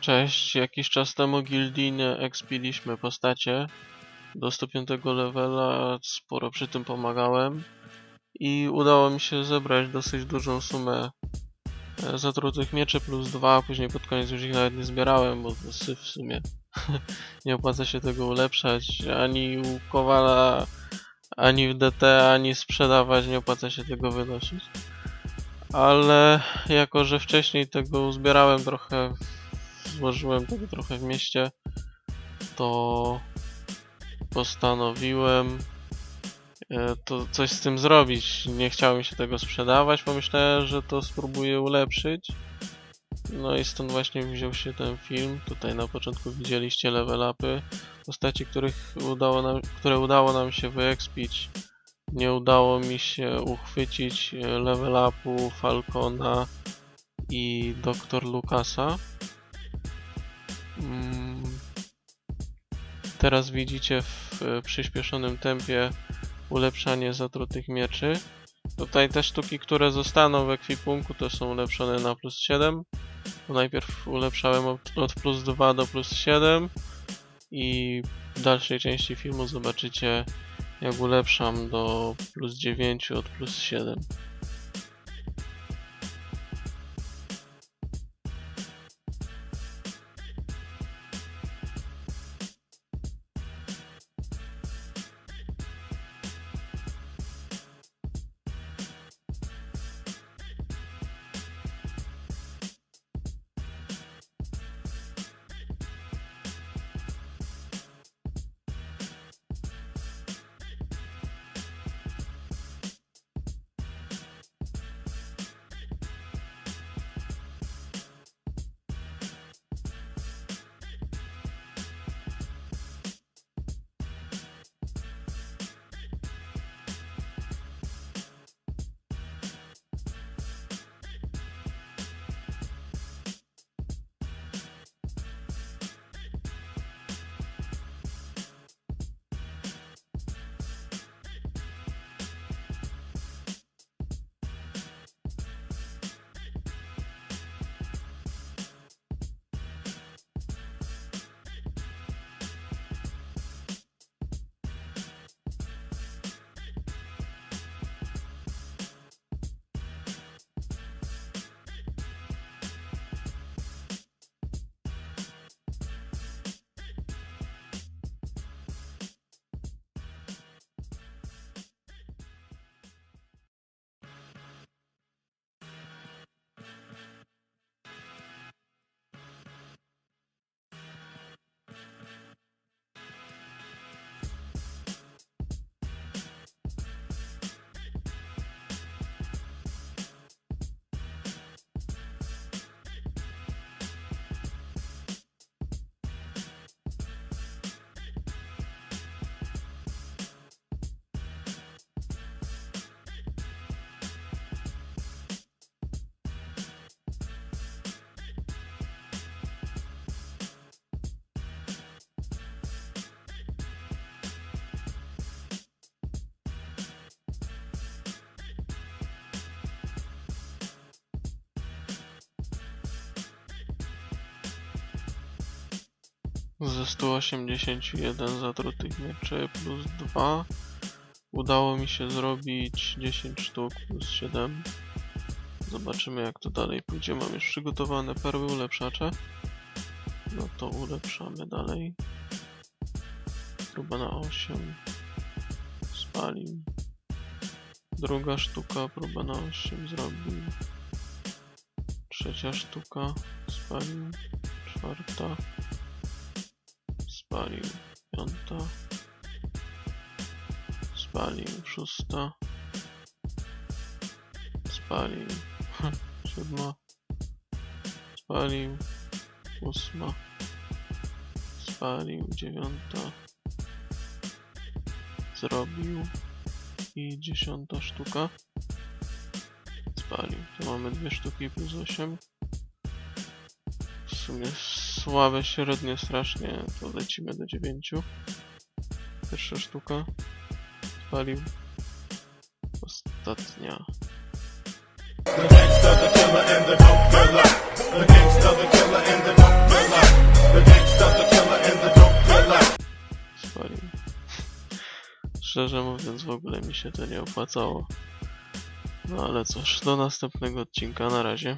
Cześć, jakiś czas temu gildijnie expiliśmy postacie do 105 levela, sporo przy tym pomagałem i udało mi się zebrać dosyć dużą sumę e, zatrutych mieczy plus dwa, później pod koniec już ich nawet nie zbierałem, bo to syf w sumie. nie opłaca się tego ulepszać, ani u Kowala, ani w DT, ani sprzedawać, nie opłaca się tego wynosić. Ale jako, że wcześniej tego uzbierałem trochę złożyłem tego trochę w mieście, to postanowiłem e, to coś z tym zrobić. Nie chciało mi się tego sprzedawać, pomyślałem, że to spróbuję ulepszyć. No i stąd właśnie wziął się ten film. Tutaj na początku widzieliście level upy. Postaci, których udało nam, które udało nam się wyekspić. Nie udało mi się uchwycić e, level upu Falcona i Dr. Lucasa. Mm, Teraz widzicie w e, przyspieszonym tempie ulepszanie zatrutych mieczy. Tutaj te sztuki, które zostaną w ekwipunku to są ulepszone na plus 7. Bo najpierw ulepszałem od, plus 2 do plus 7 i w dalszej części filmu zobaczycie jak ulepszam do plus 9 od plus 7. Ze 181 zatrutych mieczy plus 2 udało mi się zrobić 10 sztuk plus 7. Zobaczymy jak to dalej pójdzie. Mam już przygotowane perły ulepszacze. No to ulepszamy dalej. Próba na 8. Spalił. Druga sztuka, próba na 8 zrobił. Trzecia sztuka, spalił. Czwarta spalił. Piąta. Spalił. Szósta. Spalił. Siódma. Spalił. Ósma. Spalił. Dziewiąta. Zrobił. I dziesiąta sztuka. Spalił. Tu mamy dwie sztuki plus osiem. W sumie słabe średnie strasznie, to lecimy do 9. Pierwsza sztuka. odpalił. Ostatnia. Spalił. Szczerze mówiąc, w ogóle mi się to nie opłacało. No ale cóż, do następnego odcinka, na razie.